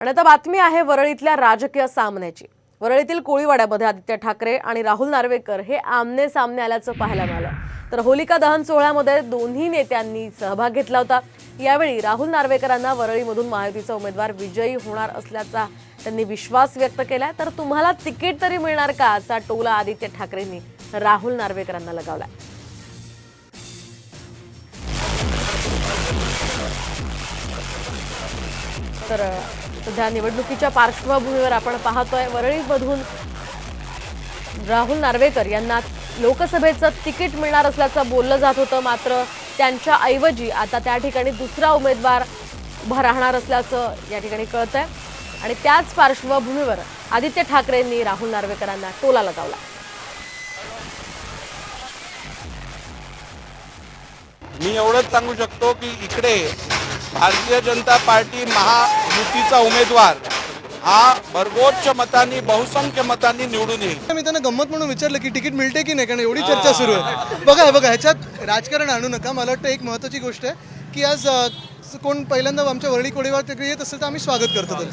आणि आता बातमी आहे वरळीतल्या राजकीय सामन्याची. वरळीतील कोळीवाड्यामध्ये आदित्य ठाकरे आणि राहुल नार्वेकर हे आमने सामने आल्याचं पाहायला मिळालं. तर होलिका दहन सोहळ्यामध्ये दोन्ही नेत्यांनी सहभाग घेतला होता. यावेळी राहुल नार्वेकरांना वरळीमधून महायुतीचा उमेदवार विजयी होणार असल्याचा त्यांनी विश्वास व्यक्त केला. तर तुम्हाला तिकीट तरी मिळणार का? असा टोला आदित्य ठाकरेंनी राहुल नार्वेकरांना लगावलाय तर सध्या निवडणुकीच्या पार्श्वभूमीवर आपण पाहतोय वरळीमधून राहुल नार्वेकर यांना लोकसभेचं तिकीट मिळणार असल्याचं बोललं जात होतं मात्र त्यांच्या ऐवजी आता त्या ठिकाणी दुसरा उमेदवार उभा राहणार असल्याचं या ठिकाणी कळत आहे आणि त्याच पार्श्वभूमीवर आदित्य ठाकरेंनी राहुल नार्वेकरांना टोला लगावला. मी एवढंच सांगू शकतो की इकडे भारतीय जनता पार्टी महायुतीचा उमेदवार हा भरगोच्च मतांनी बहुसंख्य मतांनी निवडून येईल. मी त्यांना गंमत म्हणून विचारलं की तिकीट मिळते की नाही कारण एवढी चर्चा सुरू आहे. बघा बघा ह्याच्यात राजकारण आणू नका. मला वाटतं एक महत्त्वाची गोष्ट आहे की आज कोण पहिल्यांदा आमच्या वरळी कोळीवार तिकडे येत असेल तर आम्ही स्वागत करतो